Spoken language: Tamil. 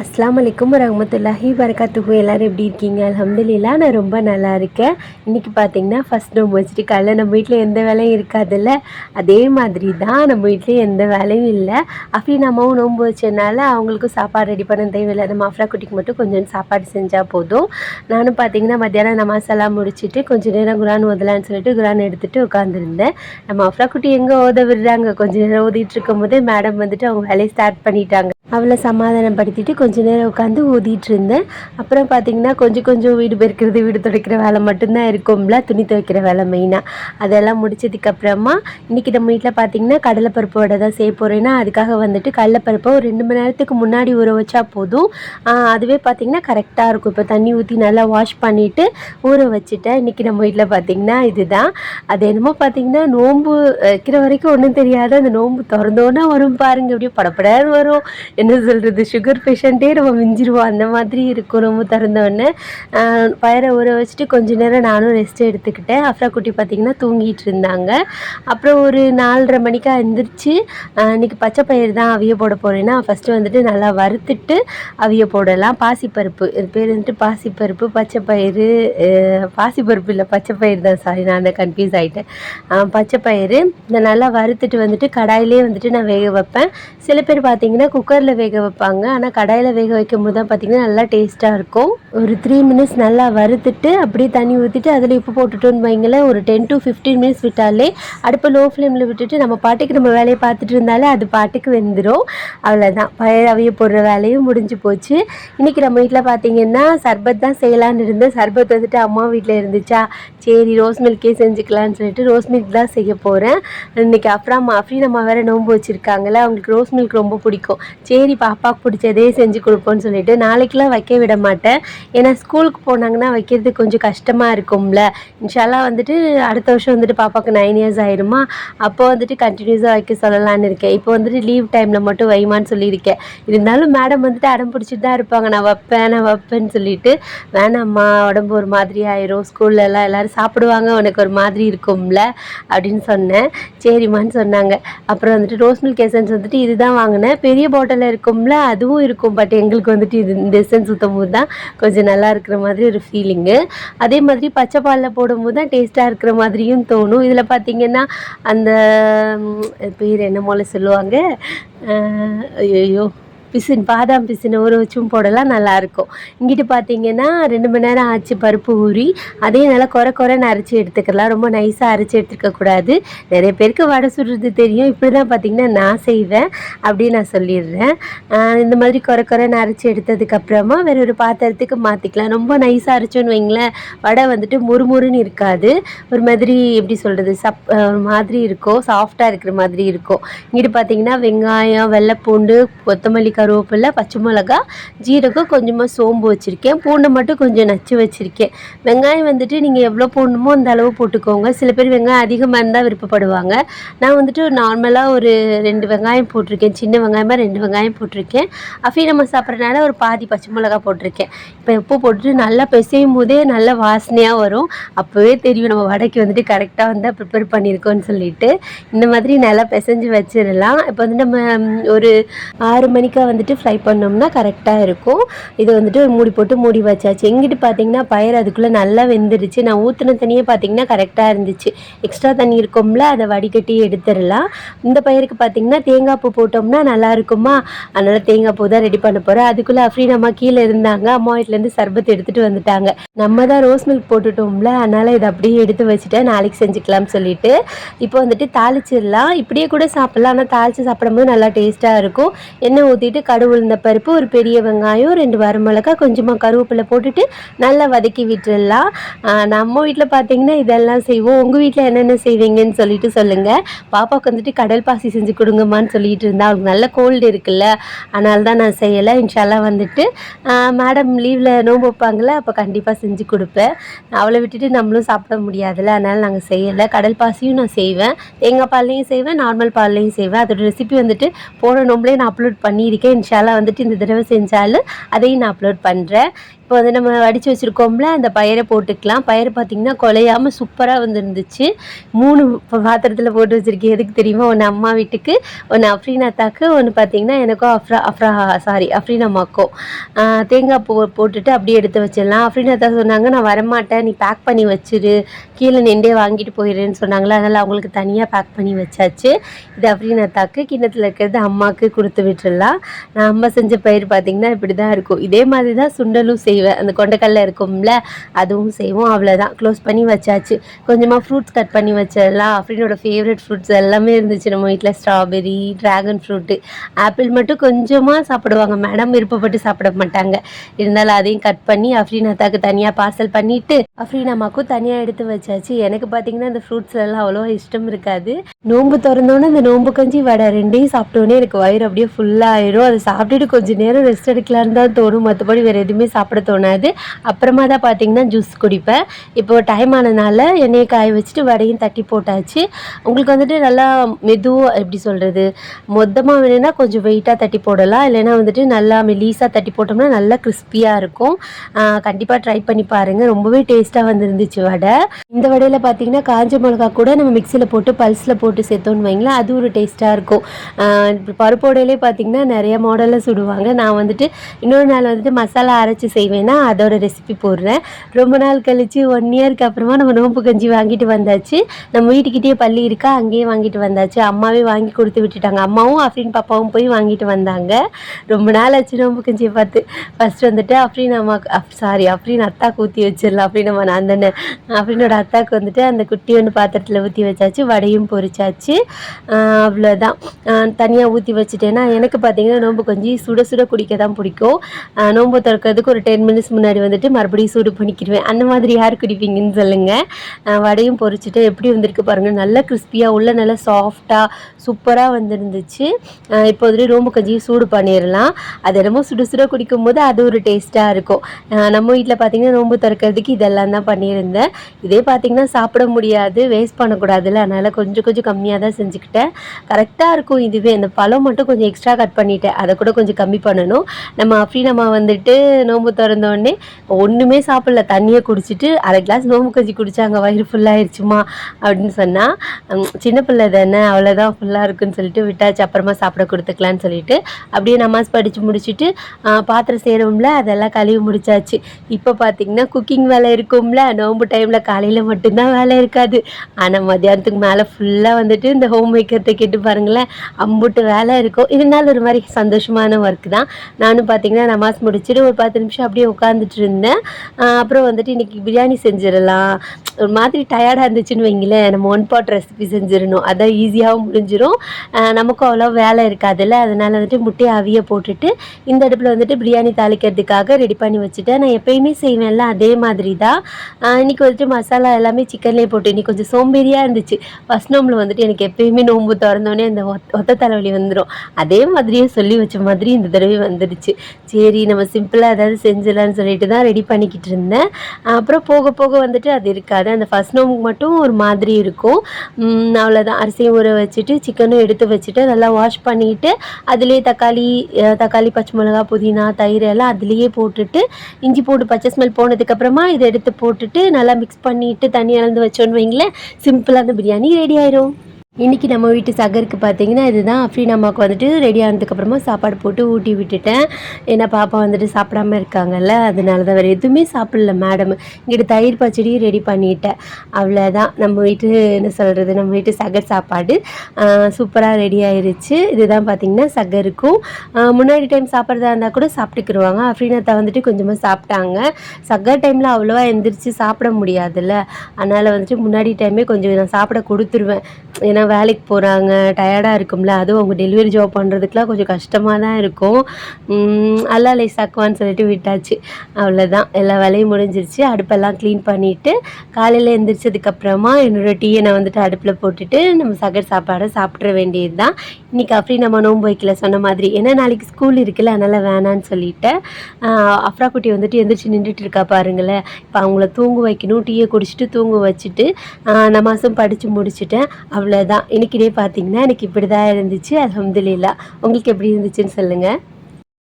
அஸ்லாம் வலைக்கும் ரஹமத்துல்லாஹி வரகாத்துஹு எல்லோரும் எப்படி இருக்கீங்க? அல்ஹம்துலில்லா நான் ரொம்ப நல்லா இருக்கேன். இன்றைக்கி பார்த்தீங்கன்னா ஃபஸ்ட் நோம்பு வச்சுட்டு காலைல நம்ம வீட்டில் எந்த வேலையும் இருக்காதுல்ல? அதே மாதிரி தான் நம்ம வீட்லேயும் எந்த வேலையும் இல்லை. அப்படி நம்மவும் நோன்பு வச்சதுனால அவங்களுக்கும் சாப்பாடு ரெடி பண்ண தேவையில்லை. நம்ம அஃப்ரா குட்டிக்கு மட்டும் கொஞ்சம் சாப்பாடு செஞ்சால் போதும். நானும் பார்த்தீங்கன்னா மத்தியானம் நமாசெல்லாம் முடிச்சுட்டு கொஞ்சம் நேரம் குரான் ஓதலான்னு சொல்லிட்டு குரான் எடுத்துகிட்டு உட்காந்துருந்தேன் நம்ம அஃப்ரா குட்டி எங்கே ஓத விடுறாங்க? கொஞ்சம் நேரம் ஓதிட்டு இருக்கும்போதே மேடம் வந்துட்டு அவங்க வேலையை ஸ்டார்ட் பண்ணிட்டாங்க. அவளை சமாதானப்படுத்திட்டு கொஞ்ச நேரம் உட்காந்து ஊதிட்டு இருந்தேன் அப்புறம் பார்த்தீங்கன்னா கொஞ்சம் கொஞ்சம் வீடு பெருக்கிறது வீடு துடைக்கிற வேலை மட்டும்தான் இருக்கும்ல துணி துவைக்கிற வேலை மெயினாக அதெல்லாம் முடிச்சதுக்கப்புறமா இன்றைக்கி நம்ம வீட்டில் பார்த்தீங்கன்னா கடலைப்பருப்பு வடை தான் செய்ய போகிறேன்னா அதுக்காக வந்துட்டு கடலைப்பருப்பை ஒரு ரெண்டு மணி நேரத்துக்கு முன்னாடி ஊற வச்சா போதும். அதுவே பார்த்தீங்கன்னா கரெக்டாக இருக்கும். இப்போ தண்ணி ஊற்றி நல்லா வாஷ் பண்ணிவிட்டு ஊற வச்சுட்டேன். இன்றைக்கி நம்ம வீட்டில் பார்த்தீங்கன்னா இதுதான். அது என்னமோ பார்த்தீங்கன்னா நோம்பு வைக்கிற வரைக்கும் ஒன்றும் தெரியாது அந்த நோம்பு திறந்தோன்னே வரும் பாருங்க. அப்படியே படப்படான்னு வரும். என்ன சொல்கிறது சுகர் பேஷண்ட்டே நம்ம மிஞ்சிருவோம். அந்த மாதிரி இருக்கும் ரொம்ப திறந்தோடனே பயிரை ஊற வச்சுட்டு கொஞ்ச நேரம் நானும் ரெஸ்ட் எடுத்துக்கிட்டேன். அஃப்ரா குட்டி பார்த்திங்கன்னா தூங்கிட்டு இருந்தாங்க. அப்புறம் ஒரு நாலரை மணிக்கா எழுந்திரிச்சு இன்னைக்கு பச்சை பயிர் தான் அவிய போட போகிறேன்னா ஃபஸ்ட்டு வந்துட்டு நல்லா வறுத்துட்டு அவிய போடலாம். பாசிப்பருப்பு இது பேர் வந்துட்டு பாசிப்பருப்பு பச்சை பயிறு பாசிப்பருப்பு இல்லை பச்சை பயிர் தான். சாரி நான் அந்த கன்ஃபியூஸ் ஆகிட்டேன் பச்சை பயிறு இதை நல்லா வறுத்துட்டு வந்துட்டு கடாயிலே வந்துட்டு நான் வேக வைப்பேன். சில பேர் பார்த்தீங்கன்னா குக்கரில் வேக வைப்பாங்க. ஆனால் கடாயில் வேக வைக்கும் போது தான் பார்த்தீங்கன்னா நல்லா டேஸ்ட்டாக இருக்கும். ஒரு த்ரீ மினிட்ஸ் நல்லா வறுத்துட்டு அப்படியே தண்ணி ஊற்றிட்டு அதில் உப்பு போட்டுட்டோன்னு வைங்களேன் ஒரு டென் டு ஃபிஃப்டீன் மினிட்ஸ் விட்டாலே அடுப்பை லோ ஃப்ளேமில் விட்டுட்டு நம்ம பாட்டுக்கு நம்ம வேலையை பார்த்துட்டு இருந்தாலே அது பாட்டுக்கு வெந்துடும் அவ்வளோதான் பயிர் போடுற வேலையும் முடிஞ்சு போச்சு. இன்றைக்கி நம்ம வீட்டில் பார்த்தீங்கன்னா சர்பத் தான் செய்யலான்னு இருந்தேன். சர்பத் வந்துட்டு அம்மா வீட்டில் இருந்துச்சா? சரி ரோஸ் மில்கே செஞ்சுக்கலான்னு சொல்லிட்டு ரோஸ் மில்க் தான் செய்ய போகிறேன் இன்றைக்கி அப்புறம் அஃப்ரீன் நம்ம வேறு நோன்பு வச்சுருக்காங்களே அவங்களுக்கு ரோஸ் மில்க் ரொம்ப பிடிக்கும். சரி சரி பாப்பாவுக்கு பிடிச்சதே செஞ்சு கொடுப்போம்னு சொல்லிட்டு நாளைக்கெலாம் வைக்க விட மாட்டேன். ஏன்னா ஸ்கூலுக்கு போனாங்கன்னா வைக்கிறது கொஞ்சம் கஷ்டமாக இருக்கும்ல. இன்ஷாலாக வந்துட்டு அடுத்த வருஷம் வந்துட்டு பாப்பாவுக்கு நைன் இயர்ஸ் ஆயிருமா? அப்போ வந்துட்டு கண்டினியூஸாக வைக்க சொல்லலான்னு இருக்கேன். இப்போ வந்துட்டு லீவ் டைமில் மட்டும் வைமான்னு சொல்லியிருக்கேன். இருந்தாலும் மேடம் வந்துட்டு அடம் பிடிச்சிட்டு தான் இருப்பாங்க. நான் வைப்பேன் நான் வைப்பேன்னு சொல்லிட்டு. வேணாம்மா உடம்பு ஒரு மாதிரி ஆயிரும். ஸ்கூல்ல எல்லாம் எல்லாரும் சாப்பிடுவாங்க. உனக்கு ஒரு மாதிரி இருக்கும்ல அப்படின்னு சொன்னேன். சரிம்மான்னு சொன்னாங்க. அப்புறம் வந்துட்டு ரோஸ் மில்க் எசன்ஸ் வந்துட்டு இதுதான் வாங்கினேன். பெரிய பாட்டிலில் இருக்கும்ல அதுவும் இருக்கும். பட் எங்களுக்கு வந்துட்டு இது இந்த எசன்ஸ் ஊற்றும் போது தான் கொஞ்சம் நல்லா இருக்கிற மாதிரி ஒரு ஃபீலிங்கு அதே மாதிரி பச்சை பாலில் போடும்போது தான் டேஸ்ட்டாக இருக்கிற மாதிரியும் தோணும். இதில் பார்த்தீங்கன்னா அந்த பேர் என்னமோல சொல்லுவாங்க? ஐயோ பிசின் பாதாம் பிசினை ஊற வச்சும் போடலாம் நல்லாயிருக்கும். இங்கிட்டு பார்த்தீங்கன்னா ரெண்டு மணி நேரம் ஆச்சு பருப்பு ஊறி அதே நல்லா குறை குறைன்னு அரைச்சி எடுத்துக்கலாம். ரொம்ப நைஸாக அரைச்சி எடுத்துக்கக்கூடாது நிறைய பேருக்கு வடை சுடுறது தெரியும். இப்படி தான் பார்த்தீங்கன்னா நான் செய்வேன். அப்படின்னு நான் சொல்லிடுறேன். இந்த மாதிரி குறை குறைன்னு அரைச்சி எடுத்ததுக்கப்புறமா வேற ஒரு பாத்திரத்துக்கு மாற்றிக்கலாம் ரொம்ப நைஸாக அரைச்சோன்னு வைங்களேன். வடை வந்துட்டு முறுமுறுன்னு இருக்காது. ஒரு மாதிரி எப்படி சொல்கிறது சப் ஒரு மாதிரி இருக்கும். சாஃப்டாக இருக்கிற மாதிரி இருக்கும். இங்கிட்டு பார்த்தீங்கன்னா வெங்காயம் வெள்ளைப்பூண்டு கொத்தமல்லி கருவேப்பிலை பச்சை மிளகா ஜீரகம் கொஞ்சமாக சோம்பு வச்சுருக்கேன். பூண்டை மட்டும் கொஞ்சம் நச்சு வச்சுருக்கேன். வெங்காயம் வந்துட்டு நீங்கள் எவ்வளோ போடணுமோ அந்த அளவு போட்டுக்கோங்க. சில பேர் வெங்காயம் அதிகமாக இருந்தால் விருப்பப்படுவாங்க. நான் வந்துட்டு நார்மலாக ஒரு ரெண்டு வெங்காயம் போட்டிருக்கேன். சின்ன வெங்காயமாக ரெண்டு வெங்காயம் போட்டிருக்கேன். அஃபி நம்ம சாப்பிட்றதுனால ஒரு பாதி பச்சை மிளகா போட்டிருக்கேன். இப்போ உப்பு போட்டுட்டு நல்லா பிசையும் போதே நல்ல வாசனையாக வரும். அப்போவே தெரியும் நம்ம வடைக்கு வந்துட்டு கரெக்டாக வந்து ப்ரிப்பேர் பண்ணியிருக்கோன்னு சொல்லிட்டு. இந்த மாதிரி நல்லா பிசைஞ்சு வச்சிடலாம் இப்போ வந்து நம்ம ஒரு ஆறு மணிக்கா வந்துட்டு ஃப்ரை பண்ணோம்னா கரெக்டாக இருக்கும். இது வந்துட்டு மூடி போட்டு மூடி வச்சாச்சு. எங்கிட்டு பார்த்தீங்கன்னா பயிர் அதுக்குள்ளே நல்லா வெந்துருச்சு. நான் ஊற்றின தண்ணியே பார்த்தீங்கன்னா கரெக்டாக இருந்துச்சு. எக்ஸ்ட்ரா தண்ணி இருக்கும்ல அதை வடிகட்டி எடுத்துடலாம். இந்த பயிருக்கு பார்த்தீங்கன்னா தேங்காய் பூ போட்டோம்னா நல்லா இருக்குமா? அதனால் தேங்காய் பூ தான் ரெடி பண்ண போகிறேன் அதுக்குள்ளே அஃப்ரீன் அம்மா கீழே இருந்தாங்க. அம்மா வீட்டிலேருந்து சர்பத் எடுத்துகிட்டு வந்துட்டாங்க. நம்ம தான் ரோஸ் மில்க் போட்டுட்டோம்ல அதனால் இதை அப்படியே எடுத்து வச்சுட்டேன். நாளைக்கு செஞ்சுக்கலாம்னு சொல்லிட்டு. இப்போ வந்துட்டு தாளிச்சிடலாம். இப்படியே கூட சாப்பிட்லாம். ஆனால் தாளித்து சாப்பிடும்போது நல்லா டேஸ்ட்டாக இருக்கும். எண்ணெய் ஊற்றிட்டு கடுகு உளுந்த பருப்பு ஒரு பெரிய வெங்காயம் ரெண்டு வரமிளகா கொஞ்சமாக கருவேப்பிலை போட்டுட்டு நல்லா வதக்கி விட்டுடலாம் நம்ம வீட்டில் பார்த்தீங்கன்னா இதெல்லாம் செய்வோம். உங்கள் வீட்டில் என்னென்ன செய்வீங்கன்னு சொல்லிட்டு சொல்லுங்கள் பாப்பாவுக்கு வந்துட்டு கடல் பாசி செஞ்சு கொடுங்கம்மான்னு சொல்லிட்டு இருந்தா அவளுக்கு நல்ல கோல்டு இருக்குல்ல. அதனால தான் நான் செய்யலை. இன்ஷால்லாம் வந்துட்டு மேடம் லீவில் நோம்பு வைப்பாங்களே அப்போ கண்டிப்பாக செஞ்சு கொடுப்பேன். அவளை விட்டுட்டு நம்மளும் சாப்பிட முடியாதுல்ல. அதனால் நாங்கள் செய்யலை. கடல் பாசியும் நான் செய்வேன். தேங்காய் பால்லையும் செய்வேன். நார்மல் பால்லையும் செய்வேன். அதோட ரெசிபி வந்துட்டு போன நோம்புலேயே நான் அப்லோட் பண்ணியிருக்கேன். இருக்கேன் வந்துட்டு இந்த தடவை செஞ்சாலும் அதையும் நான் அப்லோட் பண்ணுறேன் இப்போ வந்து நம்ம வடித்து வச்சுருக்கோம்ல அந்த பயிரை போட்டுக்கலாம். பயிர் பார்த்திங்கன்னா குலையாமல் சூப்பராக வந்துருந்துச்சு. மூணு பாத்திரத்தில் போட்டு வச்சுருக்கேன். எதுக்கு தெரியுமா? ஒன்று அம்மா வீட்டுக்கு ஒன்று அஃப்ரீனாத்தாக்கு ஒன்று பார்த்திங்கன்னா எனக்கும் அஃப்ரா அஃப்ரா சாரி அஃப்ரீன் அம்மாக்கும் தேங்காய் பூ போட்டுட்டு அப்படியே எடுத்து வச்சிடலாம். அஃப்ரீனாத்தா சொன்னாங்க நான் வரமாட்டேன். நீ பேக் பண்ணி வச்சிரு. கீழே நின்றே வாங்கிட்டு போயிடுன்னு சொன்னாங்களா? அதனால் அவங்களுக்கு தனியாக பேக் பண்ணி வச்சாச்சு. இது அஃப்ரீனாத்தாக்கு கிண்ணத்தில் இருக்கிறது அம்மாவுக்கு கொடுத்து விட்டுடலாம் நான் அம்மா செஞ்ச பயிர் பார்த்திங்கன்னா இப்படி தான் இருக்கும். இதே மாதிரி தான் சுண்டலும் செய்யும் செய்வேன். அந்த கொண்டைக்கல்ல இருக்கும்ல அதுவும் செய்வோம். அவ்வளோதான் க்ளோஸ் பண்ணி வச்சாச்சு. கொஞ்சமாக ஃப்ரூட்ஸ் கட் பண்ணி வச்சிடலாம் அஃப்ரீனோட ஃபேவரட் ஃப்ரூட்ஸ் எல்லாமே இருந்துச்சு நம்ம வீட்டில் ஸ்ட்ராபெரி ட்ராகன் ஃப்ரூட்டு ஆப்பிள் மட்டும் கொஞ்சமாக சாப்பிடுவாங்க. மேடம் விருப்பப்பட்டு சாப்பிட மாட்டாங்க. இருந்தாலும் அதையும் கட் பண்ணி அஃப்ரீனாத்தாக்கு தனியாக பார்சல் பண்ணிவிட்டு அஃப்ரீனாமாக்கும் தனியாக எடுத்து வச்சாச்சு. எனக்கு பார்த்தீங்கன்னா அந்த ஃப்ரூட்ஸ்லாம் அவ்வளோ இஷ்டம் இருக்காது. நோன்பு திறந்தோன்னே அந்த நோம்பு கஞ்சி வடை ரெண்டையும் சாப்பிட்டோன்னே எனக்கு வயிறு அப்படியே ஃபுல்லாகிடும் அதை சாப்பிட்டுட்டு கொஞ்சம் நேரம் ரெஸ்ட் எடுக்கலான்னு தான் தோணும். மற்றபடி வேறு எதுவுமே சாப்பிட தோணாது. அப்புறமா தான் பார்த்தீங்கன்னா ஜூஸ் குடிப்பேன். இப்போ டைம் ஆனதுனால எண்ணெயை காய வச்சுட்டு வடையும் தட்டி போட்டாச்சு. உங்களுக்கு வந்துட்டு நல்லா மெதுவாக எப்படி சொல்கிறது மொத்தமாக வேணும்னா கொஞ்சம் வெயிட்டாக தட்டி போடலாம். இல்லைன்னா வந்துட்டு நல்லா மெலீஸாக தட்டி போட்டோம்னா நல்லா கிறிஸ்பியாக இருக்கும். கண்டிப்பாக ட்ரை பண்ணி பாருங்கள் ரொம்பவே டேஸ்ட்டாக வந்துருந்துச்சு வடை. இந்த வடையில் பார்த்தீங்கன்னா காஞ்ச மிளகா கூட நம்ம மிக்சியில் போட்டு பல்ஸில் போட்டு சேர்த்தோன்னு வைங்களேன். அது ஒரு டேஸ்ட்டாக இருக்கும். பருப்போடையிலே பருப்பு பார்த்தீங்கன்னா நிறைய மாடலில் சுடுவாங்க. நான் வந்துட்டு இன்னொரு நாள் வந்துட்டு மசாலா அரைச்சி வேணால் அதோட ரெசிபி போடுறேன். ரொம்ப நாள் கழிச்சு ஒன் இயருக்கு அப்புறமா நம்ம நோம்பு கஞ்சி வாங்கிட்டு வந்தாச்சு. நம்ம வீட்டுக்கிட்டே பள்ளி இருக்கா அங்கேயே வாங்கிட்டு வந்தாச்சு. அம்மாவே வாங்கி கொடுத்து விட்டுட்டாங்க. அம்மாவும் அஃப்ரின் பாப்பாவும் போய் வாங்கிட்டு வந்தாங்க. ரொம்ப நாள் ஆச்சு நோம்பு கஞ்சியை பார்த்து. ஃபர்ஸ்ட் வந்துட்டு அஃப்ரின் அம்மா சாரி அஃப்ரின் அத்தாக்கு ஊற்றி வச்சிடலாம். அப்படின்னு நம்ம நான் தானே. அஃப்ரினோட அத்தாக்கு வந்துட்டு அந்த குட்டி ஒன்று பாத்திரத்தில் ஊற்றி வச்சாச்சு. வடையும் பொரிச்சாச்சு. அவ்வளோதான் தனியாக ஊற்றி வச்சுட்டேன்னா எனக்கு பார்த்தீங்கன்னா நோம்பு கஞ்சி சுட சுட குடிக்க தான் பிடிக்கும் நோம்பு நோன்பு திறக்கிறதுக்கு ஒரு டென் மினிட்ஸ் முன்னாடி வந்துட்டு மறுபடியும் சூடு பண்ணிக்கிடுவேன் அந்த மாதிரி யார் குடிப்பீங்கன்னு சொல்லுங்கள் வடையும் பொரிச்சிட்டு எப்படி வந்திருக்கு பாருங்கள் நல்லா கிறிஸ்பியாக உள்ள நல்லா சாஃப்டாக சூப்பராக வந்துருந்துச்சு. இப்போ வந்துட்டு ரொம்ப கொஞ்சம் சூடு பண்ணிடலாம் அது என்னமோ சுடு சுட குடிக்கும் போது அது ஒரு டேஸ்ட்டாக இருக்கும். நம்ம வீட்டில் பார்த்தீங்கன்னா நோம்பு திறக்கிறதுக்கு இதெல்லாம் தான் பண்ணியிருந்தேன். இதே பார்த்தீங்கன்னா சாப்பிட முடியாது வேஸ்ட் பண்ணக்கூடாதுல்ல. அதனால் கொஞ்சம் கொஞ்சம் கம்மியாக தான் செஞ்சுக்கிட்டேன். கரெக்டாக இருக்கும் இதுவே. இந்த பழம் மட்டும் கொஞ்சம் எக்ஸ்ட்ரா கட் பண்ணிட்டேன். அதை கூட கொஞ்சம் கம்மி பண்ணணும். நம்ம அஃப்ரீனம்மா வந்துட்டு நோன்பு வந்தோடனே ஒன்றுமே சாப்பிடல தண்ணியை குடிச்சிட்டு அரை கிளாஸ் நோம்பு கஞ்சி குடித்தாங்க வயிறு ஃபுல்லாகிடுச்சுமா அப்படின்னு சொன்னால் சின்ன பிள்ளை தானே அவ்வளோதான் ஃபுல்லாக இருக்குன்னு சொல்லிட்டு விட்டாச்சு அப்புறமா சாப்பிட கொடுத்துக்கலான்னு சொல்லிட்டு அப்படியே நமாஸ் படித்து முடிச்சுட்டு பாத்திரம் சேரும்ல அதெல்லாம் கழுவி முடிச்சாச்சு. இப்போ பார்த்தீங்கன்னா குக்கிங் வேலை இருக்கும்ல நோம்பு டைமில் காலையில் மட்டும்தான் வேலை இருக்காது. ஆனால் மத்தியானத்துக்கு மேலே ஃபுல்லாக வந்துட்டு இந்த ஹோம் மேக்கர்த்தை கேட்டு பாருங்களேன் அம்புட்டு வேலை இருக்கும். இருந்தாலும் ஒரு மாதிரி சந்தோஷமான ஒர்க் தான். நானும் பார்த்தீங்கன்னா நமாஸ் முடிச்சுட்டு ஒரு பத்து நிமிஷம் அப்படியே உட்காந்துட்டு இருந்தேன் அப்புறம் வந்துட்டு இன்னைக்கு பிரியாணி செஞ்சிடலாம். ஒரு மாதிரி டயர்டாக இருந்துச்சுன்னு வைங்களேன். நம்ம ஒன் பாட் ரெசிபி செஞ்சிடணும். அதான் ஈஸியாகவும் முடிஞ்சிடும் நமக்கும் அவ்வளோ வேலை இருக்காதுல்ல. அதனால் வந்துட்டு முட்டையை அவிய போட்டுட்டு இந்த அடுப்பில் வந்துட்டு பிரியாணி தாளிக்கிறதுக்காக ரெடி பண்ணி வச்சுட்டேன். நான் எப்பயுமே செய்வேன்ல அதே மாதிரி தான் இன்றைக்கி இன்னைக்கு வந்துட்டு மசாலா எல்லாமே சிக்கன்லேயே போட்டு இன்னைக்கு கொஞ்சம் சோம்பேறியாக இருந்துச்சு. ஃபஸ்ட் நோம்பில் வந்துட்டு எனக்கு எப்பயுமே நோம்பு திறந்தோடனே அந்த ஒத்த ஒத்த தலைவலி வந்துடும் அதே மாதிரியே சொல்லி வச்ச மாதிரி இந்த தடவை வந்துடுச்சு. சரி நம்ம சிம்பிளாக ஏதாவது செஞ்சு செஞ்சிடலான்னு சொல்லிட்டு தான் ரெடி பண்ணிக்கிட்டு இருந்தேன். அப்புறம் போக போக வந்துட்டு அது இருக்காது. அந்த ஃபஸ்ட் நோம்புக்கு மட்டும் ஒரு மாதிரி இருக்கும். அவ்வளோதான் அரிசியும் ஊற வச்சுட்டு சிக்கனும் எடுத்து வச்சுட்டு நல்லா வாஷ் பண்ணிட்டு அதுலேயே தக்காளி தக்காளி பச்சை மிளகா புதினா தயிர் எல்லாம் அதுலேயே போட்டுட்டு இஞ்சி போட்டு பச்சை ஸ்மெல் போனதுக்கப்புறமா இதை எடுத்து போட்டுட்டு நல்லா மிக்ஸ் பண்ணிட்டு தண்ணி அளந்து வச்சோன்னு வைங்களேன் அந்த பிரியாணி ரெடி ஆயிரும். இன்றைக்கி நம்ம வீட்டு சகருக்கு பார்த்தீங்கன்னா இதுதான். அஃப்ரீன் அம்மாவுக்கு வந்துட்டு ரெடி ஆனதுக்கப்புறமா சாப்பாடு போட்டு ஊட்டி விட்டுட்டேன். ஏன்னா பாப்பா வந்துட்டு சாப்பிடாம இருக்காங்கல்ல அதனால தான் வேறு எதுவுமே சாப்பிடல மேடம் இங்கிட்ட தயிர் பச்சடியும் ரெடி பண்ணிட்டேன். அவ்வளோதான் நம்ம வீட்டு என்ன சொல்கிறது நம்ம வீட்டு சகர் சாப்பாடு. சூப்பராக ரெடி ஆயிடுச்சு இதுதான் பார்த்தீங்கன்னா சகருக்கும். முன்னாடி டைம் சாப்பிட்றதா இருந்தால் கூட சாப்பிட்டுக்கிருவாங்க. அஃப்ரீனத்தா வந்துட்டு கொஞ்சமாக சாப்பிட்டாங்க. சகர் டைமில் அவ்வளோவா எந்திரிச்சு சாப்பிட முடியாதுல்ல. அதனால் வந்துட்டு முன்னாடி டைமே கொஞ்சம் நான் சாப்பிட கொடுத்துருவேன். ஏன்னா வேலைக்கு போகிறாங்க டயர்டாக இருக்கும்ல அதுவும் அவங்க டெலிவரி ஜாப் பண்ணுறதுக்குலாம் கொஞ்சம் கஷ்டமாக தான் இருக்கும் அல்லா அல்லா லேசாக்குவான்னு சொல்லிட்டு விட்டாச்சு. அவ்வளோதான் எல்லா வேலையும் முடிஞ்சிருச்சு. அடுப்பெல்லாம் க்ளீன் பண்ணிவிட்டு காலையில் எழுந்திரிச்சதுக்கப்புறமா என்னோட டீயை நான் வந்துட்டு அடுப்பில் போட்டுட்டு நம்ம சகர் சாப்பாடை சாப்பிட்ற வேண்டியது தான் இன்றைக்கி அஃப்ரி நம்ம நோன்பு வைக்கல சொன்ன மாதிரி. ஏன்னா நாளைக்கு ஸ்கூல் இருக்குல்ல அதனால் வேணான்னு சொல்லிட்டேன் அப்ரா அஃப்ரா குட்டி வந்துட்டு எந்திரிச்சு நின்றுட்டு இருக்கா பாருங்களேன். இப்போ அவங்கள தூங்க வைக்கணும் டீயை குடிச்சிட்டு தூங்க வச்சுட்டு ஆஹ் மாதம் படித்து முடிச்சிட்டேன். அவ்வளோதான் இன்னைக்கு டே பார்த்தீங்கன்னா எனக்கு இப்படி தான் இருந்துச்சு. அலமதுல்லா உங்களுக்கு எப்படி இருந்துச்சுன்னு சொல்லுங்கள்